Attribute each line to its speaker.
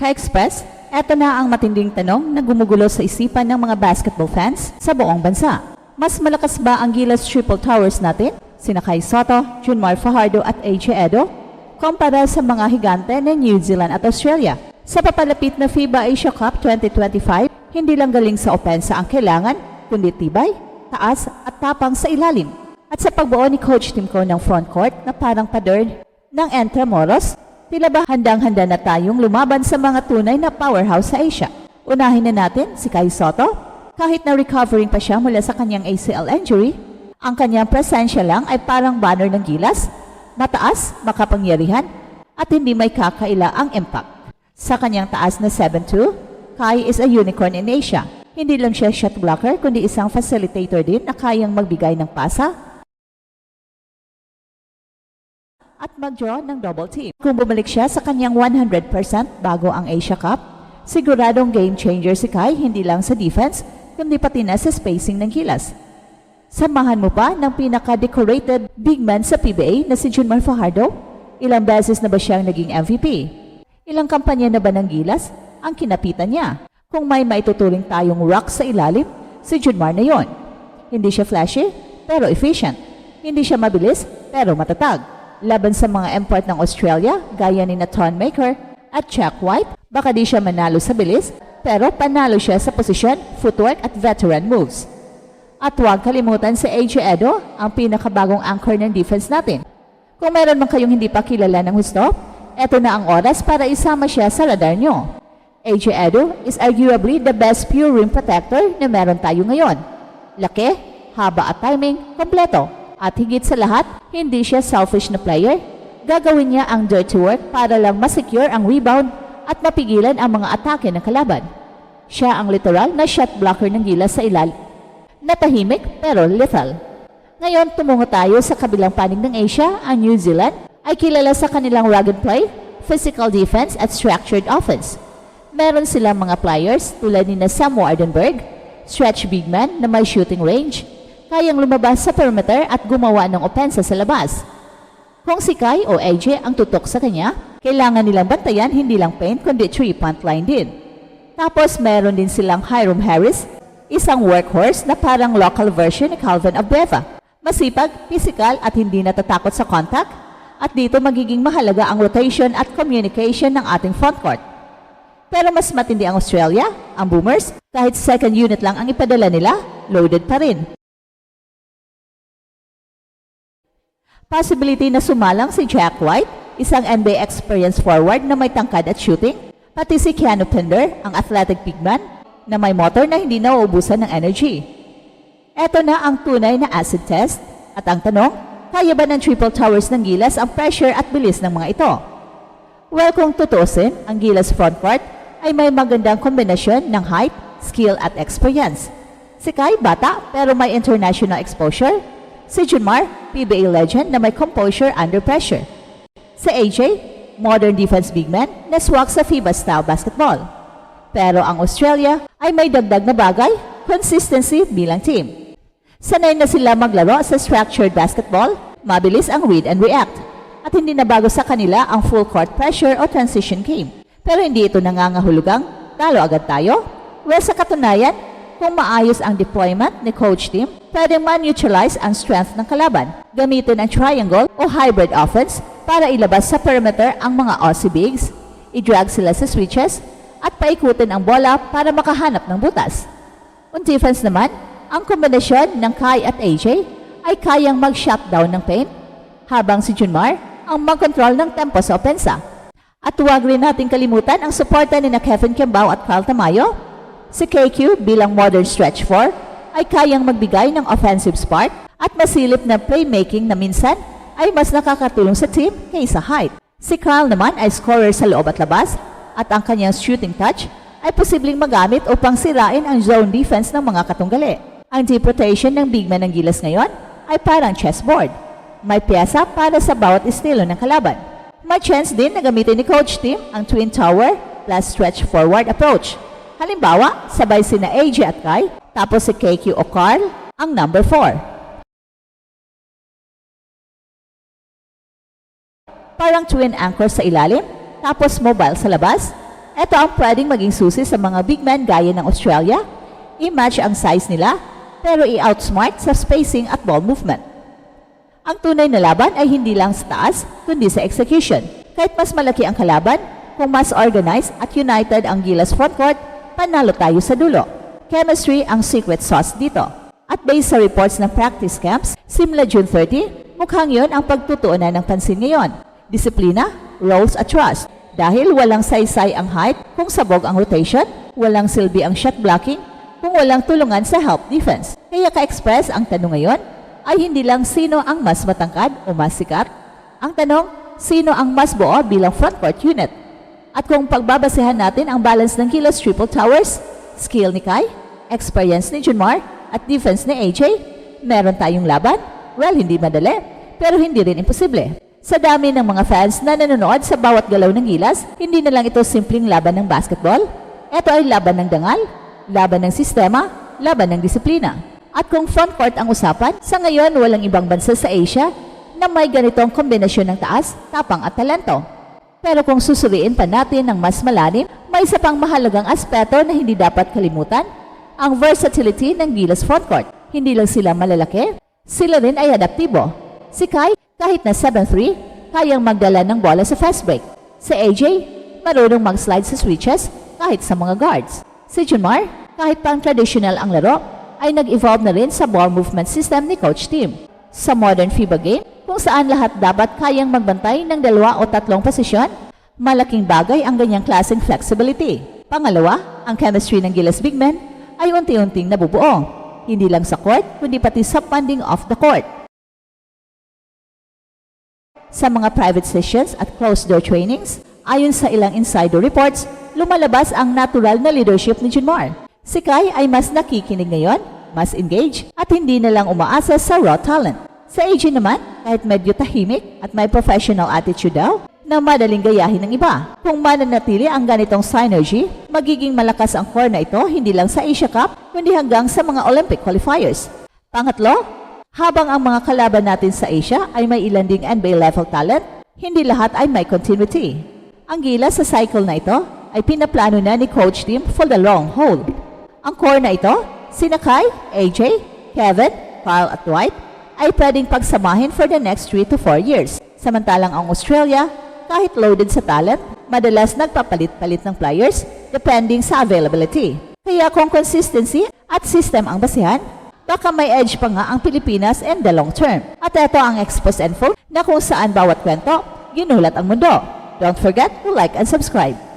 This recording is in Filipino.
Speaker 1: Ka-Express, eto na ang matinding tanong na gumugulo sa isipan ng mga basketball fans sa buong bansa. Mas malakas ba ang Gilas Triple Towers natin? Sina Kai Soto, Junmar Fajardo at AJ Edo? Kumpara sa mga higante ng New Zealand at Australia. Sa papalapit na FIBA Asia Cup 2025, hindi lang galing sa opensa ang kailangan, kundi tibay, taas at tapang sa ilalim. At sa pagbuo ni Coach Timko ng front court na parang pader ng Entramoros, tila ba handang-handa na tayong lumaban sa mga tunay na powerhouse sa Asia. Unahin na natin si Kai Soto. Kahit na recovering pa siya mula sa kanyang ACL injury, ang kanyang presensya lang ay parang banner ng gilas, mataas, makapangyarihan, at hindi may kakaila ang impact. Sa kanyang taas na 7'2", Kai is a unicorn in Asia. Hindi lang siya shot blocker, kundi isang facilitator din na kayang magbigay ng pasa at mag-draw ng double team. Kung bumalik siya sa kanyang 100% bago ang Asia Cup, siguradong game changer si Kai hindi lang sa defense, kundi pati na sa spacing ng kilas. Samahan mo pa ng pinaka-decorated big man sa PBA na si Junmar Fajardo? Ilang beses na ba siyang naging MVP? Ilang kampanya na ba ng gilas ang kinapitan niya? Kung may maituturing tayong rock sa ilalim, si Junmar na yon. Hindi siya flashy, pero efficient. Hindi siya mabilis, pero matatag. Laban sa mga import ng Australia, gaya ni na Ton Maker at Chuck White, baka di siya manalo sa bilis, pero panalo siya sa posisyon, footwork at veteran moves. At huwag kalimutan si AJ Edo, ang pinakabagong anchor ng defense natin. Kung meron man kayong hindi pa kilala ng husto, eto na ang oras para isama siya sa radar nyo. AJ Edo is arguably the best pure rim protector na meron tayo ngayon. Laki, haba at timing, kompleto. At higit sa lahat, hindi siya selfish na player. Gagawin niya ang dirty work para lang masecure ang rebound at mapigilan ang mga atake ng kalaban. Siya ang literal na shot blocker ng gilas sa ilal. Natahimik pero lethal. Ngayon, tumungo tayo sa kabilang panig ng Asia, ang New Zealand ay kilala sa kanilang rugged play, physical defense at structured offense. Meron silang mga players tulad ni na Sam Wardenberg, stretch big man na may shooting range, kayang lumabas sa perimeter at gumawa ng opensa sa labas. Kung si Kai o AJ ang tutok sa kanya, kailangan nilang bantayan hindi lang paint kundi three-point line din. Tapos meron din silang Hiram Harris, isang workhorse na parang local version ni Calvin Abreva. Masipag, physical at hindi natatakot sa contact. At dito magiging mahalaga ang rotation at communication ng ating frontcourt. Pero mas matindi ang Australia, ang Boomers, kahit second unit lang ang ipadala nila, loaded pa rin. Possibility na sumalang si Jack White, isang NBA experienced forward na may tangkad at shooting, pati si Keanu Pinder, ang athletic big man, na may motor na hindi nauubusan ng energy. Ito na ang tunay na acid test. At ang tanong, kaya ba ng triple towers ng Gilas ang pressure at bilis ng mga ito? Well, kung tutusin, ang Gilas frontcourt ay may magandang kombinasyon ng height, skill at experience. Si Kai, bata pero may international exposure. Si Junmar, PBA legend na may composure under pressure. Si AJ, modern defense big man na swak sa FIBA-style basketball. Pero ang Australia ay may dagdag na bagay, consistency bilang team. Sanay na sila maglaro sa structured basketball, mabilis ang read and react. At hindi na bago sa kanila ang full court pressure o transition game. Pero hindi ito nangangahulugang, talo agad tayo. Well, sa katunayan, kung maayos ang deployment ni coach team, pwedeng ma-neutralize ang strength ng kalaban. Gamitin ang triangle o hybrid offense para ilabas sa perimeter ang mga Aussie bigs, i-drag sila sa switches, at paikutin ang bola para makahanap ng butas. On defense naman, ang kombinasyon ng Kai at AJ ay kayang mag-shutdown ng paint, habang si Junmar ang mag-control ng tempo sa opensa. At huwag rin natin kalimutan ang suporta ni na Kevin Kimbao at Carl Tamayo. Si KQ bilang modern stretch 4 ay kayang magbigay ng offensive spark at masilip na playmaking na minsan ay mas nakakatulong sa team kaysa height. Si Carl naman ay scorer sa loob at labas at ang kanyang shooting touch ay posibleng magamit upang sirain ang zone defense ng mga katunggali. Ang deep rotation ng big man ng Gilas ngayon ay parang chessboard. May pyesa para sa bawat estilo ng kalaban. May chance din na gamitin ni Coach Tim ang Twin Tower plus stretch forward approach. Halimbawa, sabay sina AJ at Kai, tapos si KQ o Carl, ang number 4. Parang twin anchor sa ilalim, tapos mobile sa labas. Ito ang pwedeng maging susi sa mga big men gaya ng Australia. I-match ang size nila, pero i-outsmart sa spacing at ball movement. Ang tunay na laban ay hindi lang sa taas, kundi sa execution. Kahit mas malaki ang kalaban, kung mas organized at united ang Gilas frontcourt, panalo tayo sa dulo. Chemistry ang secret sauce dito. At based sa reports ng practice camps, simula June 30, mukhang yon ang pagtutuunan ng pansin ngayon. Disiplina, roles at trust. Dahil walang saysay ang height kung sabog ang rotation, walang silbi ang shot blocking, kung walang tulungan sa help defense. Kaya ka-express ang tanong ngayon ay hindi lang sino ang mas matangkad o mas sikat. Ang tanong, sino ang mas buo bilang frontcourt unit? At kung pagbabasehan natin ang balance ng Gilas Triple Towers, skill ni Kai, experience ni Junmar, at defense ni AJ, meron tayong laban? Well, hindi madali, pero hindi rin imposible. Sa dami ng mga fans na nanonood sa bawat galaw ng Gilas, hindi na lang ito simpleng laban ng basketball. Ito ay laban ng dangal, laban ng sistema, laban ng disiplina. At kung frontcourt ang usapan, sa ngayon walang ibang bansa sa Asia na may ganitong kombinasyon ng taas, tapang at talento. Pero kung susuriin pa natin ng mas malalim, may isa pang mahalagang aspeto na hindi dapat kalimutan, ang versatility ng Gilas frontcourt. Hindi lang sila malalaki, sila rin ay adaptibo. Si Kai, kahit na 7'3", kayang magdala ng bola sa fast break. Si AJ, marunong mag-slide sa switches kahit sa mga guards. Si Junmar, kahit pang traditional ang laro, ay nag-evolve na rin sa ball movement system ni Coach Tim. Sa modern FIBA game, kung saan lahat dapat kayang magbantay ng dalawa o tatlong posisyon, malaking bagay ang ganyang klaseng flexibility. Pangalawa, ang chemistry ng Gilas Big Men ay unti-unting nabubuo. Hindi lang sa court, kundi pati sa funding off the court. Sa mga private sessions at closed-door trainings, ayon sa ilang insider reports, lumalabas ang natural na leadership ni Junmar. Si Kai ay mas nakikinig ngayon, mas engaged, at hindi na lang umaasa sa raw talent. Sa AJ naman, kahit medyo tahimik at may professional attitude daw, na madaling gayahin ng iba. Kung mananatili ang ganitong synergy, magiging malakas ang core na ito hindi lang sa Asia Cup, kundi hanggang sa mga Olympic qualifiers. Pangatlo, habang ang mga kalaban natin sa Asia ay may ilan ding NBA level talent, hindi lahat ay may continuity. Ang gila sa cycle na ito ay pinaplano na ni Coach Tim for the long haul. Ang core na ito, sina Kai, AJ, Kevin, Carl at Dwight, ay pwedeng pagsamahin for the next 3 to 4 years. Samantalang ang Australia, kahit loaded sa talent, madalas nagpapalit-palit ng players depending sa availability. Kaya kung consistency at system ang basihan, baka may edge pa nga ang Pilipinas in the long term. At ito ang Expose Info na kung saan bawat kwento, ginulat ang mundo. Don't forget to like and subscribe.